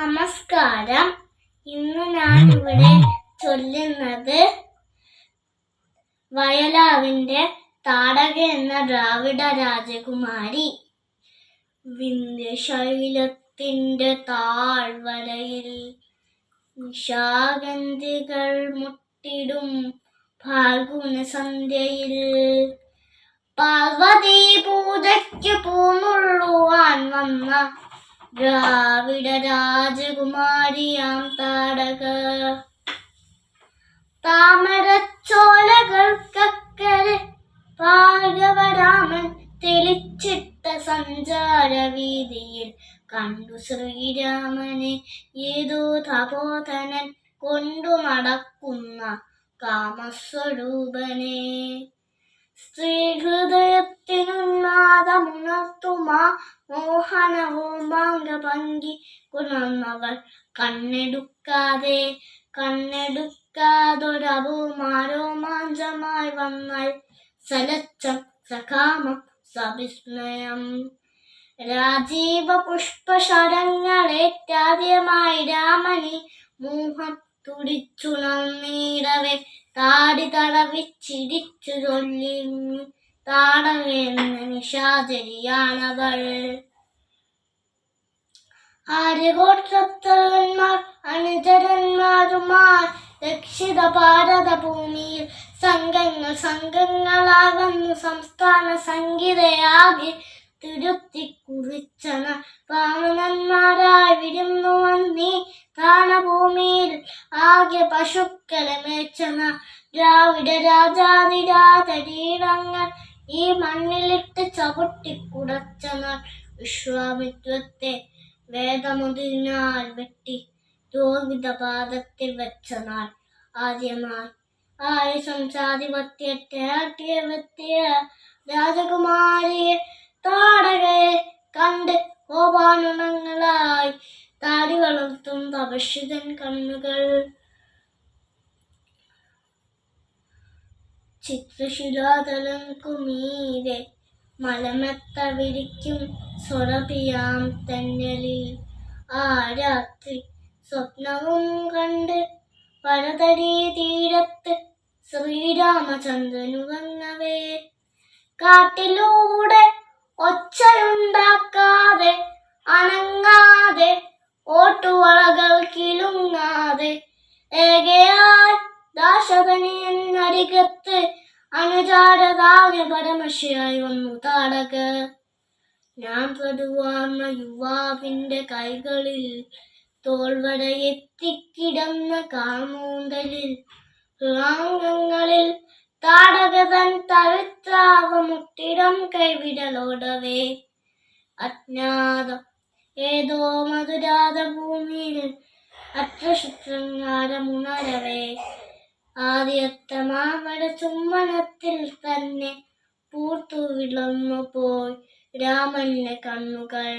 നമസ്കാരം. ഇന്ന് ഞാൻ ഇവിടെ ചൊല്ലുന്നത് വയലാവിന്റെ താടക എന്ന ദ്രാവിഡ രാജകുമാരി വിന്ധ്യശൈലത്തിന്റെ താഴ്വരയിൽ നിശാഗന്ധികൾ മുട്ടിടും ഫാൽഗുന സന്ധ്യയിൽ പാർവതി പൂജയ്ക്ക് പൂന്നുള്ളുവാൻ വന്ന ദ്രാവിഡ രാജകുമാരിയാം താടക. താമരച്ചോലകൾക്കക്കരെ ഭാർഗവരാമൻ തെളിച്ചിട്ട സഞ്ചാരവീതിയിൽ കണ്ടു ശ്രീരാമനെ ഏതോ തപോധനൻ കൊണ്ടു നടക്കുന്ന കാമസ്വരൂപനെ. സ്ത്രീഹൃദയത്തിനുന്നാദമുണർത്തുമാ മോഹനവും ഭംഗി കുണർന്നവൾ കണ്ണെടുക്കാതെ കണ്ണെടുക്കാതൊരവുമാരോമാഞ്ചമായി വന്നാൽ സലച്ചം സകാമം സവിസ്മയം. രാജീവ പുഷ്പശരങ്ങളേറ്റാദ്യമായി രാമനി മോഹം തുടിച്ചുണർന്നിടവേ. താടി തടവിച്ചിടിച്ചു ചൊല്ലി താടകെന്ന നിശാചരിയാണവൾ. ആര്യകോട്ടത്തവന്മാർ അനുചരന്മാരുമാർ രക്ഷിത ഭാരത ഭൂമിയിൽ സംഘങ്ങൾ സംഘങ്ങളാകുന്നു. സംസ്ഥാന സംഗീതയാകെ തിരുത്തി കുറിച്ചന വാമനന്മാരായി വിരുന്നു വന്നീ താണഭൂമിയിൽ ആകെ പശുക്കളെ മേച്ചന ദ്രാവിഡ രാജാതിരാതരീരങ്ങൾ ഈ മണ്ണിലിട്ട് ചവിട്ടി കുടച്ചെന്ന വിശ്വാമിത്വത്തെ വേദമുതിരിനാൽ വെട്ടി രോഹിത പാദത്തിൽ വെച്ച നാൾ ആദ്യമായി. ആയുസം സംസാധിപത്യത്തെ വെത്തിയ രാജകുമാരിയെ താടകയെ കണ്ട് കോപാനുണങ്ങളായി താടി വളർത്തും തപസ്വിതൻ കണ്ണുകൾ. ചിത്രശിലാതലം കുമീരെ മലമത്തവിരിക്കും വിരിക്കും സ്വരപിയാം തന്നലിൽ. ആ രാത്രി സ്വപ്നവും കണ്ട് പരതരീ തീരത്ത് ശ്രീരാമചന്ദ്രനു വന്നവേ കാട്ടിലൂടെ ഏകയായി ദാശകനിയരികത്ത് അനുചാരതാകെ പരമശയായി വന്നു താടക. ഞാൻ പടുവാർന്ന യുവാവിന്റെ കൈകളിൽ തോൾവര എത്തിക്കിടന്ന കാമൂന്തലിൽ റാംഗങ്ങളിൽ താടകതൻ തഴുത്താവമുട്ടിടം കൈവിടലോടവേ. അജ്ഞാതം ഏതോ മധുരാത ഭൂമിയിൽ അത്രശുശൃംഗാരമുണരവേ ആദ്യത്തെ മാമര ചുമ്മനത്തിൽ തന്നെ പൂർത്തു വിളന്നു പോയി രാമന്റെ കണ്ണുകൾ.